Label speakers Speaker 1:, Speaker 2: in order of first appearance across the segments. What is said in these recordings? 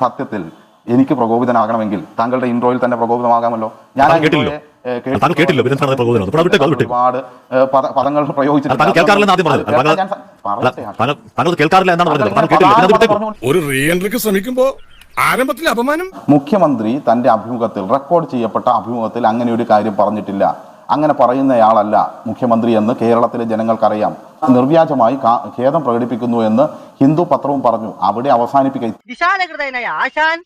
Speaker 1: സത്യത്തിൽ എനിക്ക് പ്രകോപിതനാകണമെങ്കിൽ താങ്കളുടെ ഇൻട്രോയിൽ തന്നെ പ്രകോപിതമാകാമല്ലോ. ഞാൻ. ഒരുപാട് പദങ്ങൾ പ്രയോഗിച്ചിട്ടുണ്ട്.
Speaker 2: ശ്രമിക്കുമ്പോ ആരംഭത്തിൽ അപമാനം?
Speaker 1: മുഖ്യമന്ത്രി തന്റെ അഭിമുഖത്തിൽ റെക്കോർഡ് ചെയ്യപ്പെട്ട അഭിമുഖത്തിൽ അങ്ങനെ ഒരു കാര്യം പറഞ്ഞിട്ടില്ല. അങ്ങനെ പറയുന്നയാളല്ല മുഖ്യമന്ത്രി എന്ന് കേരളത്തിലെ ജനങ്ങൾക്കറിയാം. നിർവ്യാജമായി ഖേദം പ്രകടിപ്പിക്കുന്നു എന്ന് ഹിന്ദു പത്രവും പറഞ്ഞു. അവിടെ അവസാനിപ്പിക്കുക
Speaker 3: വിശാലഹൃദയനായ ആശാൻ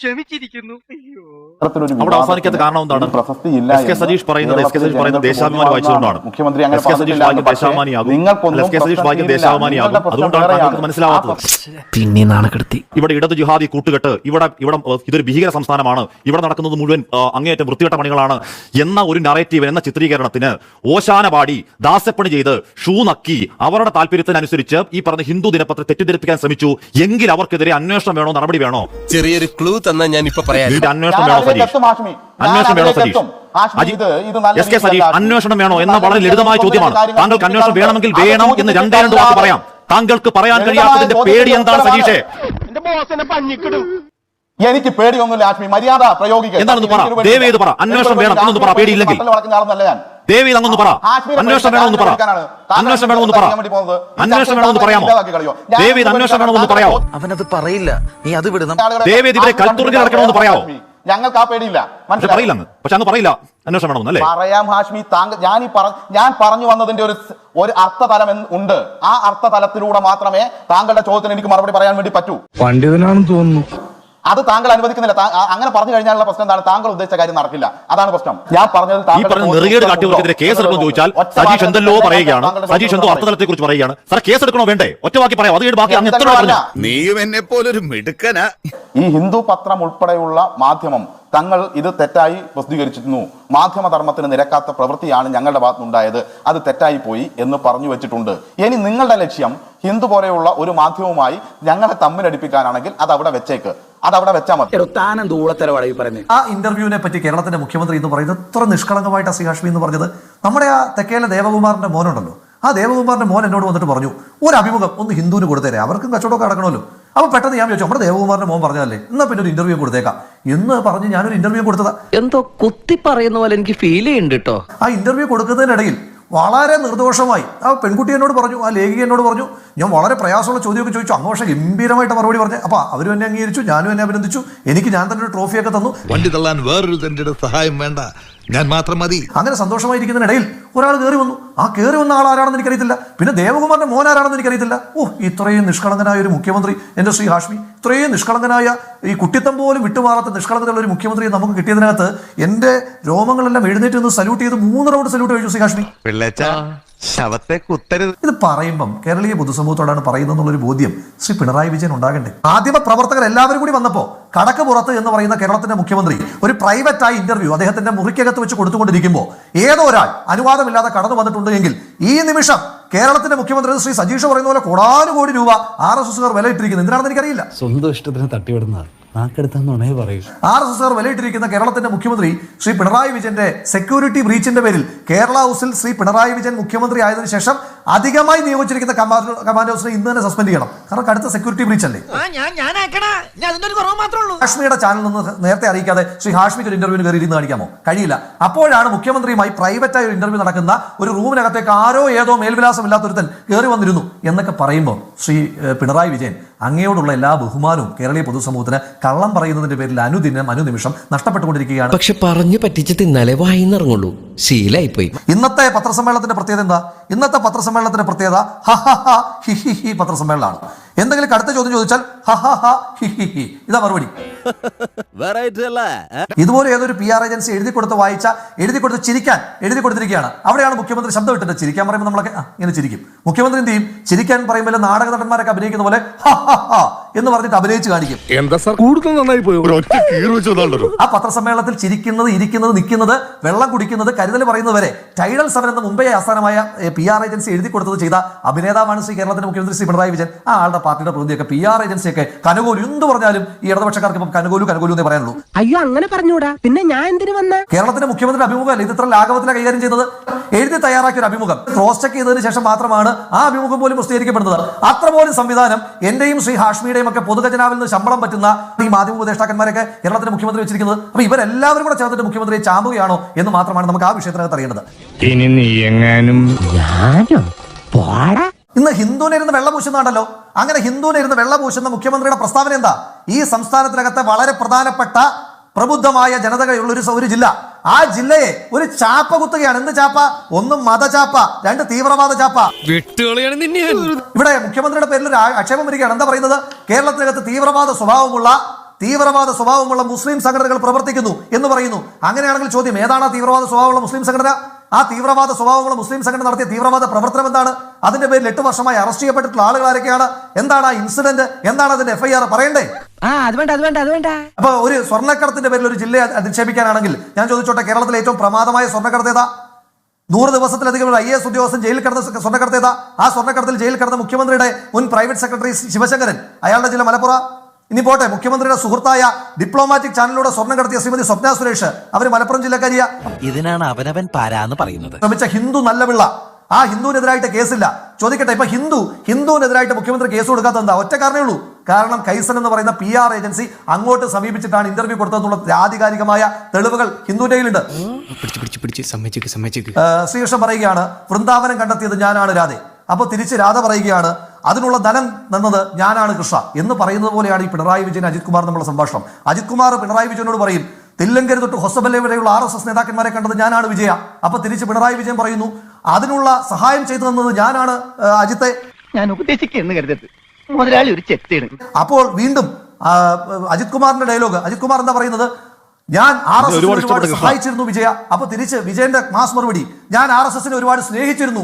Speaker 3: ക്ഷമിച്ചിരിക്കുന്നു. അയ്യോ.
Speaker 1: ഇത്തരത്തിലൊരു
Speaker 4: അവിടെ അവസാനിക്കാത്ത
Speaker 1: വിവാദത്തിന്
Speaker 4: കാരണം എന്താണ്? എസ് കെ സതീഷ് പറയുന്നത് എസ് കെ സതീഷ് പറയുന്നത് ദേശാഭിമാനി വായിച്ചുകൊണ്ടാണ്
Speaker 1: മുഖ്യമന്ത്രി അങ്ങനെ
Speaker 4: എസ് കെ സതീഷ്
Speaker 1: പറഞ്ഞിട്ടില്ല
Speaker 4: വായിക്കും
Speaker 1: പക്ഷേ
Speaker 4: ദേശാഭിമാനിയാകും
Speaker 1: നിങ്ങൾക്കൊന്നും
Speaker 4: എസ് കെ സതീഷ് വായിക്കും ദേശാഭിമാനിയാകും അതുകൊണ്ടാണ് താങ്കൾക്ക് മനസ്സിലാവാത്തത്.
Speaker 5: പിന്നെ നാണക്കെടുത്തി
Speaker 4: ഇവിടെ ഇടത് ജുഹാദി കൂട്ടുകെട്ട് ഇവിടെ ഇവിടെ ഇതൊരു ഭീകര സംസ്ഥാനമാണ്. ഇവിടെ നടക്കുന്നത് മുഴുവൻ അങ്ങേയറ്റം വൃത്തികെട്ട പണികളാണ്. എന്ന ഒരു നറേറ്റീവ് എന്ന ചിത്രീകരണത്തിന് ഓശാന പാടി ദാസപ്പണി ചെയ്ത് ഷൂ നക്കി അവരുടെ താല്പര്യത്തിനനുസരിച്ച് ഈ പറഞ്ഞ ഹിന്ദു ദിനപത്രം തെറ്റിദ്ധരിപ്പിക്കാൻ ശ്രമിച്ചു. എങ്കിൽ അവർക്കെതിരെ അന്വേഷണം വേണോ നടപടി വേണോ?
Speaker 6: ചെറിയൊരു ക്ലൂ തന്നാ ഞാൻ ഇപ്പൊ പറയാം
Speaker 4: അന്വേഷണം വേണോ സതീഷ്? അന്വേഷണം വേണോ സതീഷ്? S K Satheesh. അന്വേഷണം വേണോ എന്ന വളരെ ലളിതമായ ചോദ്യമാണ്. താങ്കൾക്ക് അന്വേഷണം വേണമെങ്കിൽ വേണം എന്ന് രണ്ടേ രണ്ട് വാക്ക് പറയാം. താങ്കൾക്ക് പറയാൻ കഴിയാത്തതിന്റെ പേടി എന്താണ് സതീഷേ?
Speaker 1: എനിക്ക് പേടിയൊന്നുമില്ല ആഷ്മി മര്യാദ പ്രയോഗിക്കുക
Speaker 4: എന്താണെന്ന് പറ. പറ. അന്വേഷണം വേണം എന്നൊന്ന് പറ. പേടിയില്ലെങ്കിൽ.
Speaker 1: ഞാൻ.
Speaker 4: ദേവി അങ്ങൊന്ന് പറ. അന്വേഷണം വേണമെന്ന് പറ. അന്വേഷണം വേണമെന്ന് പറ. അന്വേഷണം വേണമെന്ന് പറയാമോ? ദേവി ഇത് അന്വേഷണം വേണമെന്ന് പറയാമോ?
Speaker 5: അവനത് പറയില്ല. നീ അത്
Speaker 1: വിടുന്നു
Speaker 4: ദേവി
Speaker 1: ഇവരെ
Speaker 4: കൽത്തുറങ്ങി നടക്കണമെന്ന് പറയാമോ?
Speaker 1: ഞങ്ങൾക്ക് ആ പേടിയില്ല?
Speaker 4: പറയില്ല പക്ഷെ അങ്ങ് പറയില്ല. അന്വേഷണം വേണമെന്ന് അല്ലേ?
Speaker 1: പറയാം ഹാഷ്മി. താങ്കൾ ഞാൻ ഈ പറ ഞാൻ പറഞ്ഞു വന്നതിന്റെ ഒരു ഒരു അർത്ഥതലം ഉണ്ട്. ആ അർത്ഥതലത്തിലൂടെ മാത്രമേ താങ്കളുടെ ചോദ്യത്തിന് എനിക്ക് മറുപടി പറയാൻ വേണ്ടി പറ്റൂ.
Speaker 2: പണ്ഡിതനാണെന്ന് തോന്നുന്നു.
Speaker 1: അത് താങ്കൾ അനുവദിക്കുന്നില്ല. അങ്ങനെ പറഞ്ഞു കഴിഞ്ഞാലുള്ള പ്രശ്നം എന്താണ്? താങ്കൾ ഉദ്ദേശിച്ച കാര്യം നടക്കില്ല. അതാണ് പ്രശ്നം. ഞാൻ പറഞ്ഞത്
Speaker 4: ഈ
Speaker 1: താങ്കളുടെ
Speaker 4: പറഞ്ഞ
Speaker 1: ചോദ്യത്തിന്
Speaker 4: നെറുകേട് കാട്ടിയവർക്കെതിരെ കേസ് എടുക്കണമെന്ന് ചോദിച്ചാൽ സജീഷ് എന്തല്ലോ പറയുകയാണ്. സജീഷ് എന്തോ അർത്ഥതലത്തെ കുറിച്ച് പറയുകയാണ്. സാർ കേസ് എടുക്കണോ വേണ്ടേ? ഒറ്റവാക്കി പറയാം. അത് ബാക്കി അങ്ങ് എത്ര
Speaker 1: എന്തെല്ലോ
Speaker 4: പറഞ്ഞു?
Speaker 2: നീയും എന്നെ പോലൊരു മിടുക്കന.
Speaker 1: ഈ ഹിന്ദു പത്രം ഉൾപ്പെടെയുള്ള മാധ്യമം തങ്ങൾ ഇത് തെറ്റായി പ്രസിദ്ധീകരിച്ചിരുന്നു. മാധ്യമധർമ്മത്തിന് നിരക്കാത്ത പ്രവൃത്തിയാണ് ഞങ്ങളുടെ ഭാഗത്തുനിന്നുണ്ടായത്. അത് തെറ്റായി പോയി എന്ന് പറഞ്ഞു വെച്ചിട്ടുണ്ട്. ഇനി നിങ്ങളുടെ ലക്ഷ്യം ഹിന്ദു പോലെയുള്ള ഒരു മാധ്യമവുമായി ഞങ്ങളെ തമ്മിലടിപ്പിക്കാനാണെങ്കിൽ അത് അവിടെ വെച്ചേക്ക്. അത് അവിടെ വെച്ചാൽ മതി.
Speaker 7: ആ ഇന്റർവ്യൂവിനെ പറ്റി കേരളത്തിന്റെ മുഖ്യമന്ത്രി എന്ന് പറയുന്നത് ഇത്ര നിഷ്കളങ്കമായിട്ട് ശ്രീ ഹാഷ്മി എന്ന് പറഞ്ഞത്. നമ്മുടെ ആ തെക്കേലെ ദേവകുമാറിന്റെ മോനുണ്ടല്ലോ. ആ ദേവകുമാറിന്റെ മോൻ എന്നോട് വന്നിട്ട് പറഞ്ഞു ഒരു അഭിമുഖം ഒന്ന് ഹിന്ദുവിന് കൊടുത്തേരെ. അവർക്കും കച്ചവടമൊക്കെ നടക്കണമല്ലോ. അപ്പൊ പെട്ടെന്ന് ഞാൻ ചോദിച്ചു നമ്മുടെ ദേവകുമാറിന്റെ മോൻ പറഞ്ഞതല്ലേ? എന്നാ പിന്നെ ഒരു ഇന്റർവ്യൂ കൊടുത്തേക്കാം. എന്ന് പറഞ്ഞ് ഞാനൊരു ഇന്റർവ്യൂ കൊടുത്തതാ.
Speaker 5: എന്തോ കുത്തി പറയുന്ന പോലെ എനിക്ക് ഫീൽ ചെയ്യുന്നുണ്ട് കേട്ടോ
Speaker 7: ആ ഇന്റർവ്യൂ കൊടുക്കുന്നതിനിടയിൽ വളരെ നിർദോഷമായി ആ പെൺകുട്ടി എന്നോട് പറഞ്ഞു ആ ലേഖിക എന്നോട് പറഞ്ഞു ഞാൻ വളരെ പ്രയാസമുള്ള ചോദ്യമൊക്കെ ചോദിച്ചു അങ്ങ് പക്ഷേ ഗംഭീരമായിട്ട് മറുപടി പറഞ്ഞു അപ്പൊ അവരും എന്നെ അംഗീകരിച്ചു ഞാനും എന്നെ അഭിനന്ദിച്ചു എനിക്ക് ഞാൻ തന്നെ ഒരു ട്രോഫിയൊക്കെ തന്നു.
Speaker 8: വണ്ടി തള്ളാൻ വേറൊരു തന്റെ സഹായം വേണ്ട. ഞാൻ മാത്രം മതി.
Speaker 7: അങ്ങനെ സന്തോഷമായിരിക്കുന്നതിനിടയിൽ ഒരാൾ കയറി വന്നു. ആ കയറി വന്ന ആൾ ആരാണെന്ന് എനിക്കറിയത്തില്ല. പിന്നെ ദേവകുമാറിന്റെ മോൻ ആരാണെന്ന് എനിക്കറിയത്തില്ല. ഓ ഇത്രയും നിഷ്കളങ്കനായ ഒരു മുഖ്യമന്ത്രി എന്റെ ശ്രീ ഹാഷ്മി ഇത്രയും നിഷ്കളങ്കനായ ഈ കുട്ടിത്തം പോലും വിട്ടുമാറാത്ത നിഷ്കളങ്കതയുള്ള ഒരു മുഖ്യമന്ത്രി നമുക്ക് കിട്ടിയതിനകത്ത് എന്റെ രോമങ്ങളെല്ലാം എഴുന്നേറ്റ് നിന്ന് സല്യൂട്ട് ചെയ്ത് മൂന്ന് റൗണ്ട് സല്യൂട്ട് കഴിച്ചു ശ്രീ ഹാഷ്മി.
Speaker 8: പിള്ളേച്ച ശവത്തെ കുത്തരുത്
Speaker 7: ഇത് പറയുമ്പം കേരളീയ പൊതുസമൂഹത്തോടാണ് പറയുന്നത് എന്നുള്ളൊരു ബോധ്യം ശ്രീ പിണറായി വിജയൻ ഉണ്ടാകണ്ടേ? മാധ്യമ പ്രവർത്തകർ എല്ലാവരും കൂടി വന്നപ്പോ കടക്ക് പുറത്ത് എന്ന് പറയുന്ന കേരളത്തിന്റെ മുഖ്യമന്ത്രി ഒരു പ്രൈവറ്റ് ആയി ഇന്റർവ്യൂ അദ്ദേഹത്തിന്റെ മുറിക്കകത്ത് വെച്ച് കൊടുത്തുകൊണ്ടിരിക്കുമ്പോൾ ഏതോ ഒരാൾ അനുവാദമില്ലാതെ കടന്നു വന്നിട്ടുണ്ട് എങ്കിൽ ഈ നിമിഷം കേരളത്തിന്റെ മുഖ്യമന്ത്രി ശ്രീ സജീഷ് പറയുന്ന പോലെ കോടാനുകോടി രൂപ ആർ എസ് എസുകാർ വിലയിട്ടിരിക്കുന്നത് എന്തിനാണെന്ന് എനിക്കറിയില്ല.
Speaker 9: സ്വന്തം ഇഷ്ടത്തിന് തട്ടിവിടുന്നതാണ്.
Speaker 7: ആർ എസ് എസ് വിലയിട്ടിരിക്കുന്ന കേരളത്തിന്റെ മുഖ്യമന്ത്രി ശ്രീ പിണറായി വിജയന്റെ സെക്യൂരിറ്റി ബ്രീച്ചിന്റെ പേരിൽ കേരള ഹൗസിൽ ശ്രീ പിണറായി വിജയൻ മുഖ്യമന്ത്രി ആയതിനു ശേഷം അധികമായി നിയോഗിച്ചിരിക്കുന്ന കമാൻഡോ കമാൻഡോ ഹൗസിനെ ഇന്ന് തന്നെ സസ്പെൻഡ് ചെയ്യണം. കാരണം കടുത്ത സെക്യൂരിറ്റി ബ്രീച്ച് അല്ലേ ഹാഷ്മിയുടെ ചാനൽ നിന്ന് നേരത്തെ അറിയിക്കാതെ ശ്രീ ഹാഷ്മിക്ക് ഒരു ഇന്റർവ്യൂ കയറി ഇരുന്ന് കാണിക്കാമോ? കഴിയില്ല. അപ്പോഴാണ് മുഖ്യമന്ത്രിയുമായി പ്രൈവറ്റായി ഒരു ഇന്റർവ്യൂ നടക്കുന്ന ഒരു റൂമിനകത്തേക്ക് ആരോ ഏതോ മേൽവിലാസം ഇല്ലാത്തൊരുത്തൻ കയറി വന്നിരുന്നു എന്നൊക്കെ പറയുമ്പോൾ ശ്രീ പിണറായി വിജയൻ അങ്ങയോടുള്ള എല്ലാ ബഹുമാനവും കേരളീയ പൊതുസമൂഹത്തിന് കള്ളം പറയുന്നതിന്റെ പേരിൽ അനുദിനം അനുനിമിഷം നഷ്ടപ്പെട്ടുകൊണ്ടിരിക്കുകയാണ്.
Speaker 5: പക്ഷെ പറഞ്ഞു പറ്റിച്ച് തിന്നാലേ വായിന്നിറങ്ങുള്ളൂ. ശീലായിപ്പോയി.
Speaker 7: ഇന്നത്തെ പത്രസമ്മേളനത്തിന്റെ പ്രത്യേകത എന്താ? ഇന്നത്തെ പത്രസമ്മേളനത്തിന്റെ പ്രത്യേകത ഹ ഹ ഹ ഹി ഹി ഹി പത്രസമ്മേളനമാണ്. എന്തെങ്കിലും കടുത്ത ചോദ്യം ചോദിച്ചാൽ ഹ ഹ ഹ ഹി ഹി ഹി. ഇതാ മറുപടി. ഇതുപോലെ ഏതൊരു പി ആർ ഏജൻസി എഴുതി കൊടുത്ത് വായിച്ച എഴുതി കൊടുത്ത് ചിരിക്കാൻ എഴുതി കൊടുത്തിരിക്കുകയാണ്. അവിടെയാണ് മുഖ്യമന്ത്രി ശബ്ദം ഇട്ടത്. ചിരിക്കാൻ പറയുമ്പോൾ നമ്മളൊക്കെ ഇങ്ങനെ ചിരിക്കും. മുഖ്യമന്ത്രി എന്ത് ചെയ്യും? ചിരിക്കാൻ പറയുമ്പോൾ നാടക നടന്മാരൊക്കെ അഭിനയിക്കുന്ന പോലെ ഹ ഹ ഹ. എന്ന് പറഞ്ഞിട്ട് അഭിനയിച്ച് കാണിക്കും.
Speaker 2: എന്താ സാർ? കൂടുതൽ നന്നായി പോയോ?
Speaker 4: ഒറ്റ കീറ് വെച്ച്
Speaker 7: ആ പത്രസമ്മേളനത്തിൽ ചിരിക്കുന്നത് ഇരിക്കുന്നത് നിൽക്കുന്നത് വെള്ളം കുടിക്കുന്നത് കരുതൽ പറയുന്നത് വരെ ടൈഡൽ സെവൻ എന്ന മുംബൈ ആസ്ഥാനമായ പി ആർ ഏജൻസി എഴുതി കൊടുത്തത് ചെയ്ത അഭിനേതാവാണ് ശ്രീ കേരളത്തിന്റെ മുഖ്യമന്ത്രി ശ്രീ പിണറായി വിജയൻ. ആ ആളുടെ പാർട്ടിയുടെ പ്രതിയൊക്കെ പി ആർ ഏജൻസിയൊക്കെ കനുകൂലു എന്ത് പറഞ്ഞാലും ഈ ഇടതുപക്ഷക്കാർക്ക് ഇപ്പം കനുകൂലു കനുകൂലു എന്നേ പറയാനുള്ളൂ.
Speaker 3: അയ്യോ അങ്ങനെ പറഞ്ഞൂടാ. പിന്നെ ഞാൻ എന്തിനു വന്ന?
Speaker 7: കേരളത്തിന്റെ മുഖ്യമന്ത്രി അഭിമുഖമല്ല? ഇത് ഇത്ര ലാഘവത്തിലാണ് കൈകാര്യം ചെയ്തത്. എഴുതി തയ്യാറാക്കിയ ഒരു അഭിമുഖം. ക്രോസ് ചെക്ക് ചെയ്തതിന് ശേഷം മാത്രമാണ് ആ അഭിമുഖം പോലും പ്രസിദ്ധീകരിക്കപ്പെടുന്നത്. അത്ര പോലും സംവിധാനം എന്റെയും ശ്രീ ഹാഷ്മിയുടെയും ഒക്കെ പൊതുഖജനാവിൽ നിന്ന് ശമ്പളം പറ്റുന്ന ഈ മാധ്യമ ഉപദേഷ്ടാക്കന്മാരൊക്കെ കേരളത്തിന്റെ മുഖ്യമന്ത്രി വെച്ചിരിക്കുന്നത്. അപ്പൊ ഇവരെല്ലാവരും കൂടെ ചേർന്നിട്ട് മുഖ്യമന്ത്രിയെ ചാമ്പുകയാണോ എന്ന് മാത്രമാണ് നമുക്ക് ആ വിഷയത്തിനകത്ത് അറിയേണ്ടത്.
Speaker 2: ഇനി നീ എങ്ങാനും
Speaker 7: ഇന്ന് ഹിന്ദുവിനെ ഇരുന്ന് വെള്ള പൂശുന്നുണ്ടല്ലോ അങ്ങനെ ഹിന്ദുവിനെ ഇരുന്ന് വെള്ള പൂശുന്ന മുഖ്യമന്ത്രിയുടെ പ്രസ്താവന എന്താ? ഈ സംസ്ഥാനത്തിനകത്തെ വളരെ പ്രധാനപ്പെട്ട പ്രബുദ്ധമായ ജനതകളുള്ള ഒരു ജില്ല. ആ ജില്ലയെ ഒരു ചാപ്പ കുത്തുകയാണ്. എന്ത് ചാപ്പ? ഒന്ന് മതചാപ്പ രണ്ട് തീവ്രവാദ ചാപ്പ. ഇവിടെ മുഖ്യമന്ത്രിയുടെ പേരിൽ ഒരു ആക്ഷേപം വരികയാണ്. എന്താ പറയുന്നത്? കേരളത്തിനകത്ത് തീവ്രവാദ സ്വഭാവമുള്ള തീവ്രവാദ സ്വഭാവമുള്ള മുസ്ലിം സംഘടനകൾ പ്രവർത്തിക്കുന്നു എന്ന് പറയുന്നു. അങ്ങനെയാണെങ്കിൽ ചോദ്യം ഏതാണ് തീവ്രവാദ സ്വഭാവമുള്ള മുസ്ലിം സംഘടന? ആ തീവ്രവാദ സ്വഭാവമുള്ള മുസ്ലിം സംഘടന നടത്തിയ തീവ്രവാദ പ്രവർത്തനം എന്താണ്? അതിന്റെ പേരിൽ എട്ട് വർഷമായി അറസ്റ്റ് ചെയ്യപ്പെട്ടിട്ടുള്ള ആളുകൾ ആരൊക്കെയാണ്? എന്താണ് ആ ഇൻസിഡന്റ്? എന്താണ് അതിന്റെ എഫ്ഐആർ പറയണ്ടേ? അപ്പൊ ഒരു സ്വർണക്കടത്തിന്റെ പേരിൽ ഒരു ജില്ലയെ അധിക്ഷേപിക്കാനാണെങ്കിൽ ഞാൻ ചോദിച്ചോട്ടെ കേരളത്തിലെ ഏറ്റവും പ്രമാദമായ സ്വർണക്കടത്ത് ഏതാ? നൂറ് ദിവസത്തിലധികം ഒരു ഐ എസ് ഉദ്യോഗസ്ഥൻ ജയിലിൽ കിടന്ന സ്വർണക്കടത്ത് ഏതാ? ആ സ്വർണക്കടത്തിൽ ജയിൽ കിടന്ന മുഖ്യമന്ത്രിയുടെ മുൻ പ്രൈവറ്റ് സെക്രട്ടറി ശിവശങ്കരൻ. അയാളുടെ ജില്ല മലപ്പുറ. ഇനി പോട്ടെ മുഖ്യമന്ത്രിയുടെ സുഹൃത്തായ ഡിപ്ലോമാറ്റിക് ചാനലിലൂടെ സ്വർണം കടത്തിയ ശ്രീമതി സ്വപ്ന സുരേഷ് അവർ മലപ്പുറം ജില്ലക്കാരിയ.
Speaker 6: ഇതിനാണ് അവനവൻ പാരാന്ന് പറയുന്നത്.
Speaker 7: ശ്രമിച്ച ഹിന്ദു നല്ല പിള്ള ആ ഹിന്ദുവിനെതിരായിട്ട് കേസില്ല. ചോദിക്കട്ടെ ഇപ്പൊ ഹിന്ദു ഹിന്ദുവിനെതിരായിട്ട് മുഖ്യമന്ത്രി കേസ് കൊടുക്കാത്ത എന്താ? ഒറ്റ കാരണമേ ഉള്ളൂ. കാരണം കൈസൻ എന്ന് പറയുന്ന പി ആർ ഏജൻസി അങ്ങോട്ട് സമീപിച്ചിട്ടാണ് ഇന്റർവ്യൂ കൊടുത്തതെന്നുള്ള ആധികാരികമായ തെളിവുകൾ ഹിന്ദുവിന്റെ കയ്യിലുണ്ട്. ശ്രീകൃഷ്ണൻ പറയുകയാണ് വൃന്ദാവനം കണ്ടെത്തിയത് ഞാനാണ് രാധെ. അപ്പൊ തിരിച്ച് രാധ പറയുകയാണ് അതിനുള്ള ധനം തന്നത് ഞാനാണ് കൃഷ്ണ എന്ന് പറയുന്നത് പോലെയാണ് ഈ പിണറായി വിജയൻ അജിത് കുമാർ നമ്മുടെ സംഭാഷണം. അജിത് കുമാർ പിണറായി വിജയനോട് പറയും തില്ലങ്കര തൊട്ട് ഹൊസബല്ലെ വരെയുള്ള ആർ എസ് എസ് നേതാക്കന്മാരെ കണ്ടത് ഞാനാണ് വിജയ. അപ്പൊ തിരിച്ച് പിണറായി വിജയൻ പറയുന്നു അതിനുള്ള സഹായം ചെയ്തു തന്നത് ഞാനാണ് അജിത്തെ.
Speaker 3: ഞാൻ ഉപദേശിക്കുന്നു കരുതരുത്. മുതലാളി ഒരു ചെത്തിയാണ്
Speaker 7: അപ്പോൾ വീണ്ടും അജിത് കുമാറിന്റെ ഡയലോഗ് അജിത് കുമാർ എന്താ പറയുന്നത്? ഞാൻ ആർ എസ്
Speaker 4: ഒരുപാട്
Speaker 7: ഒരുപാട് സഹായിച്ചിരുന്നു വിജയ. അപ്പൊ തിരിച്ച് വിജയന്റെ മാസ് മറുപടി. ഞാൻ ആർ എസ് എസിനെ ഒരുപാട് സ്നേഹിച്ചിരുന്നു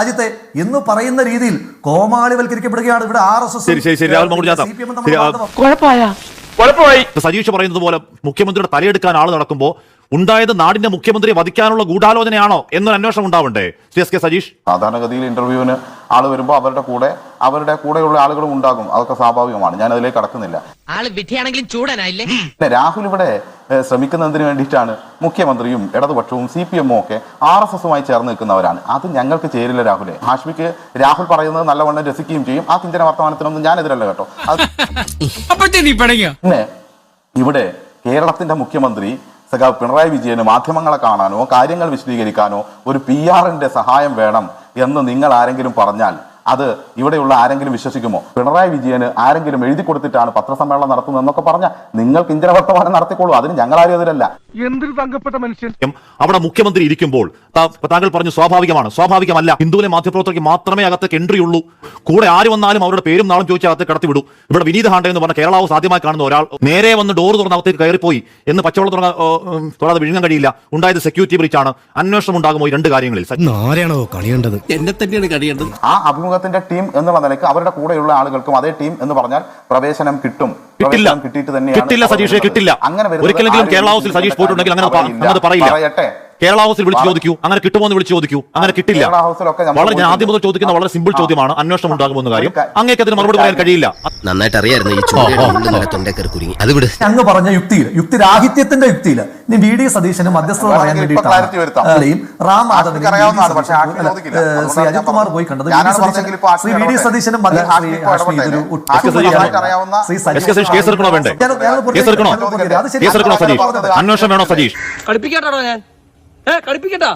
Speaker 7: അജിത്തെ. എന്ന് പറയുന്ന രീതിയിൽ കോമാളിവൽക്കരിക്കപ്പെടുകയാണ് ഇവിടെ ആർ എസ് എസ്
Speaker 4: സതീഷ് പറയുന്നത് പോലെ മുഖ്യമന്ത്രിയുടെ തലയെടുക്കാൻ ആൾ നടക്കുമ്പോൾ ഉണ്ടായത് നാടിന്റെ മുഖ്യമന്ത്രിയെ വധിക്കാനുള്ള ഗൂഢാലോചനയാണോ എന്നൊരു അന്വേഷണം ഉണ്ടാവണ്ടേ? ശ്രീ എസ് കെ സജീഷ്
Speaker 1: സാധാരണഗതിയിൽ ഇന്റർവ്യൂവിന് ആൾ വരുമ്പോൾ അവരുടെ കൂടെ അവരുടെ കൂടെയുള്ള ആളുകളും ഉണ്ടാകും. അതൊക്കെ സ്വാഭാവികമാണ്. ഞാൻ അതിലേക്ക് കടക്കുന്നില്ല.
Speaker 3: ആൾ വിധിയാണെങ്കിലും ചൂടനായില്ലേ?
Speaker 1: രാഹുൽ ഇവിടെ ശ്രമിക്കുന്നതിന് വേണ്ടിയിട്ടാണ് മുഖ്യമന്ത്രിയും ഇടതുപക്ഷവും സി പി എമ്മും ഒക്കെ ആർ എസ് എസുമായി ചേർന്ന് നിൽക്കുന്നവരാണ്. അത് ഞങ്ങൾക്ക് ചേരില്ല രാഹുലെ. ഹാഷ്മിക്ക് രാഹുൽ പറയുന്നത് നല്ലവണ്ണം രസിക്കുകയും ചെയ്യും. ആ കിഞ്ചന വർത്തമാനത്തിനൊന്നും ഞാനെതിരല്ല കേട്ടോ. പിന്നെ ഇവിടെ കേരളത്തിന്റെ മുഖ്യമന്ത്രി സഖാവ് പിണറായി വിജയന് മാധ്യമങ്ങളെ കാണാനോ കാര്യങ്ങൾ വിശദീകരിക്കാനോ ഒരു പി ആറിന്റെ സഹായം വേണം എന്ന് നിങ്ങൾ ആരെങ്കിലും പറഞ്ഞാൽ അത് ഇവിടെയുള്ള ആരെങ്കിലും വിശ്വസിക്കുമോ? പിണറായി വിജയന് ആരെങ്കിലും എഴുതി കൊടുത്തിട്ടാണ് പത്രസമ്മേളനം നടത്തുന്നത് എന്നൊക്കെ പറഞ്ഞാൽ നിങ്ങൾക്ക് ഇന്ദ്രവർത്തമാനം വർത്തമാനം നടത്തിക്കോളൂ. അതിന് ഞങ്ങളാരും എതിരല്ല.
Speaker 3: എന്തൊരു തങ്കപ്പെട്ട മനുഷ്യൻ?
Speaker 4: അവിടെ മുഖ്യമന്ത്രി ഇരിക്കുമ്പോൾ താ- താങ്കൾ പറഞ്ഞു സ്വാഭാവികമാണ്. സ്വാഭാവികമല്ല. ഹിന്ദുവിലെ മാധ്യമപ്രവർത്തകർക്ക് മാത്രമേ അകത്തേക്ക് എൻട്രി ഉള്ളൂ. കൂടെ ആര് വന്നാലും അവരുടെ പേരും നാളും ചോദിച്ച് അകത്തേക്ക് കടത്തിവിടൂ. ഇവിടെ വിനീത് ഹാണ്ടെ എന്ന് പറഞ്ഞ കേരളാവ് സാധ്യമായി ആദ്യമായി കാണുന്ന ഒരാൾ നേരെ വന്ന് ഡോർ തുറന്ന് അകത്തേക്ക് കയറിപ്പോയി എന്ന് പച്ചവെള്ളം തുറന്ന തുറന്ന് വിഴുങ്ങാൻ കഴിയില്ല. ഉണ്ടായത് സെക്യൂരിറ്റി ബ്രിച്ച് ആണ്. അന്വേഷണം ഉണ്ടാകുമോ ഈ രണ്ട് കാര്യങ്ങളിൽ?
Speaker 2: ആരെയാണോ കളിയേണ്ടത്
Speaker 6: എന്നെ തന്നെയാണ് കളിയേണ്ടത്
Speaker 1: ആ അഭിമുഖത്തിന്റെ ടീം എന്നുള്ള നിലയ്ക്ക് അവരുടെ കൂടെയുള്ള ആളുകൾക്കും അതേ ടീം എന്ന് പറഞ്ഞാൽ പ്രവേശനം കിട്ടും.
Speaker 4: കിട്ടില്ല.
Speaker 1: കിട്ടിയിട്ട് തന്നെ
Speaker 4: കിട്ടില്ല സതീഷ് കിട്ടില്ല.
Speaker 1: അങ്ങനെ
Speaker 4: ഒരിക്കലെങ്കിലും കേരള ഹൗസിൽ സതീഷ് പോയിട്ടുണ്ടെങ്കിൽ അങ്ങനെ പ-
Speaker 1: പറയില്ല.
Speaker 4: കേരള ഹൗസിൽ വിളിച്ച് ചോദിക്കൂ അങ്ങനെ കിട്ടുമോ എന്ന് വിളിച്ച് ചോദിക്കൂ അങ്ങനെ കിട്ടില്ല. വളരെ ഞാൻ ആദ്യം മുതൽ ചോദിക്കുന്ന വളരെ സിമ്പിൾ ചോദ്യമാണ് അന്വേഷണം ഉണ്ടാകുമെന്ന കാര്യം. അങ്ങേക്ക് അതിന് മറുപടി പറയാൻ കഴിയില്ല.
Speaker 6: നന്നായിട്ട് അറിയായിരുന്നു ഈ അത് വിട്.
Speaker 7: അങ്ങ് പറഞ്ഞ യുക്തിയിൽ യുക്തിരാഹിത്യത്തിന്റെ യുക്തിയിൽ ഇനി വി ഡി സതീശന് മധ്യസ്ഥത പറയാൻ. വേണ്ടിയിട്ടാണ് റാം. ശ്രീ അജിത് കുമാർ പോയി കണ്ടത്. ശ്രീ വി ഡി സതീശനും
Speaker 4: അന്വേഷണം വേണോ സതീഷ്?
Speaker 3: കളിപ്പിക്കട്ടോ ഞാൻ? ഏ കളിപ്പിക്കട്ടോ.